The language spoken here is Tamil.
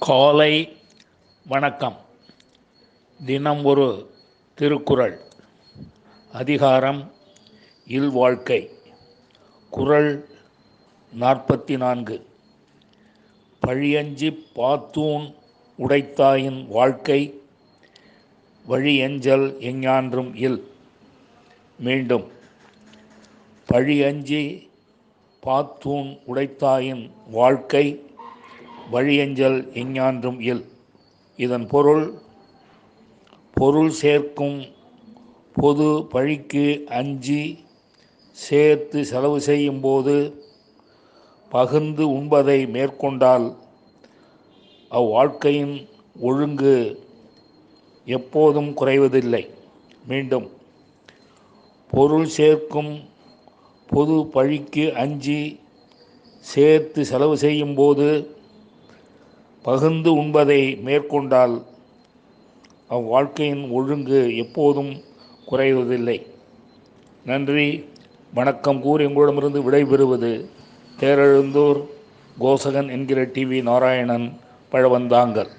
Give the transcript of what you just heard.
காலை வணக்கம். தினம் ஒரு திருக்குறள். அதிகாரம் இல்வாழ்க்கை குறள் நாற்பத்தி நான்கு பழியஞ்சி பாத்தூன் உடைத்தாயின் வாழ்க்கை வழியஞ்சல் எஞ்ஞான்றும் இல். மீண்டும் பழியஞ்சி பாத்தூன் உடைத்தாயின் வாழ்க்கை வழியஞ்சல் எஞ்ஞான்றும் இல் இதன் பொருள் பொருள் சேர்க்கும் பொது பழிக்கு அஞ்சி சேர்த்து செலவு செய்யும்போது பகிர்ந்து உண்பதை மேற்கொண்டால் அவ்வாழ்க்கையின் ஒழுங்கு எப்போதும் குறைவதில்லை. மீண்டும் பொருள் சேர்க்கும் பொது பழிக்கு அஞ்சி சேர்த்து செலவு செய்யும்போது பகிர்ந்து உண்பதை மேற்கொண்டால் அவ்வாழ்க்கையின் ஒழுங்கு எப்போதும் குறைவதில்லை. நன்றி. வணக்கம் கூறி உங்களிடமிருந்து விடைபெறுவது தேரெழுந்தூர் கோசகன் என்கிற டிவி நாராயணன் பழவந்தாங்கல்.